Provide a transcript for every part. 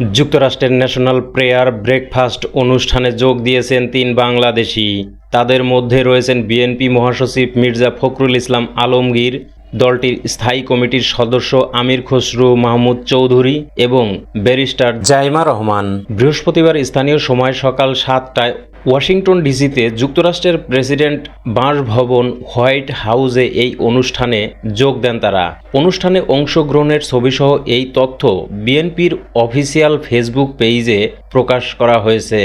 যুক্তরাষ্ট্রের national prayer breakfast অনুষ্ঠানে যোগ দিয়েছেন তিন বাংলাদেশি। তাদের মধ্যে রয়েছেন বিএনপি মহাসচিব মির্জা ফখরুল ইসলাম আলমগীর, দলটির স্থায়ী কমিটির সদস্য আমির খসরু মাহমুদ চৌধুরী এবং ব্যারিস্টার জাইমা রহমান। বৃহস্পতিবার স্থানীয় সময় সকাল সাতটায় ওয়াশিংটন ডিসিতে যুক্তরাষ্ট্রের প্রেসিডেন্ট বাসভবন হোয়াইট হাউসে এই অনুষ্ঠানে যোগ দেন তারা। অনুষ্ঠানে অংশগ্রহণের ছবিসহ এই তথ্য বিএনপির অফিসিয়াল ফেসবুক পেজে প্রকাশ করা হয়েছে।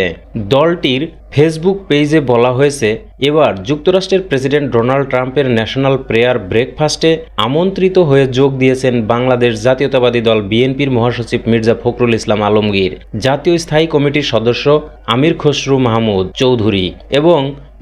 দলটির ফেসবুক পেজে বলা হয়েছে, এবার যুক্তরাষ্ট্রের প্রেসিডেন্ট ডোনাল্ড ট্রাম্পের ন্যাশনাল প্রেয়ার ব্রেকফাস্টে আমন্ত্রিত হয়ে যোগ দিয়েছেন বাংলাদেশ জাতীয়তাবাদী দল বিএনপির মহাসচিব মির্জা ফখরুল ইসলাম আলমগীর। জাতীয় স্থায়ী কমিটির সদস্য আমির খসরু মাহমুদ। চৌধুরী এবং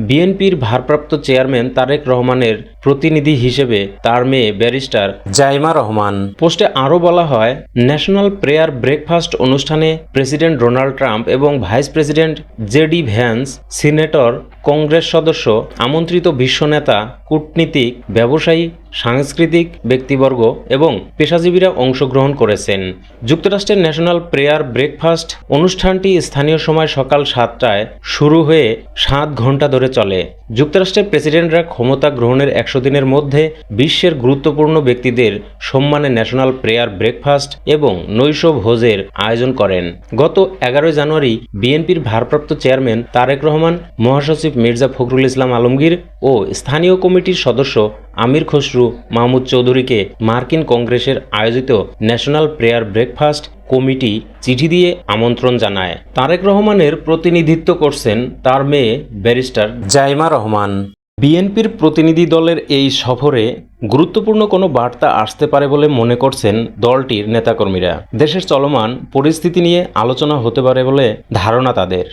বিএনপির ভারপ্রাপ্ত চেয়ারম্যান তারেক রহমানের প্রতিনিধি হিসেবে তার মেয়ে ব্যারিস্টার জাইমা রহমান। পোস্টে আরও বলা হয়, ন্যাশনাল প্রেয়ার ব্রেকফাস্ট অনুষ্ঠানে প্রেসিডেন্ট ডোনাল্ড ট্রাম্প এবং vice president JD Vance, senator Congress সদস্য, আমন্ত্রিত বিশ্বনেতা কূটনীতিক, ব্যবসায়ী, সাংস্কৃতিক ব্যক্তিবর্গ এবং পেশাজীবীরা অংশগ্রহণ করেছেন। যুক্তরাষ্ট্রের ন্যাশনাল প্রেয়ার ব্রেকফাস্ট অনুষ্ঠানটি স্থানীয় সময় সকাল সাতটায় শুরু হয়ে সাত ঘণ্টা ধরে চলে। যুক্তরাষ্ট্রের প্রেসিডেন্টরা ক্ষমতা গ্রহণের একশো দিনের মধ্যে বিশ্বের গুরুত্বপূর্ণ ব্যক্তিদের সম্মানে ন্যাশনাল প্রেয়ার ব্রেকফাস্ট এবং নৈশ ভোজের আয়োজন করেন। গত এগারোই জানুয়ারি বিএনপির ভারপ্রাপ্ত চেয়ারম্যান তারেক রহমান, মহাসচিব মির্জা ফখরুল ইসলাম আলমগীর ও স্থানীয় কমিটির সদস্য আমির খসরু মাহমুদ চৌধুরীকে মার্কিন কংগ্রেসের আয়োজিত ন্যাশনাল প্রেয়ার ব্রেকফাস্ট কমিটি চিঠি দিয়ে আমন্ত্রণ জানায়। তারেক রহমানের প্রতিনিধিত্ব করছেন তার মেয়ে ব্যারিস্টার জাইমা রহমান। বিএনপির প্রতিনিধি দলের এই সফরে গুরুত্বপূর্ণ কোনো বার্তা আসতে পারে বলে মনে করছেন দলটির নেতাকর্মীরা। দেশের চলমান পরিস্থিতি নিয়ে আলোচনা হতে পারে বলে ধারণা তাদের।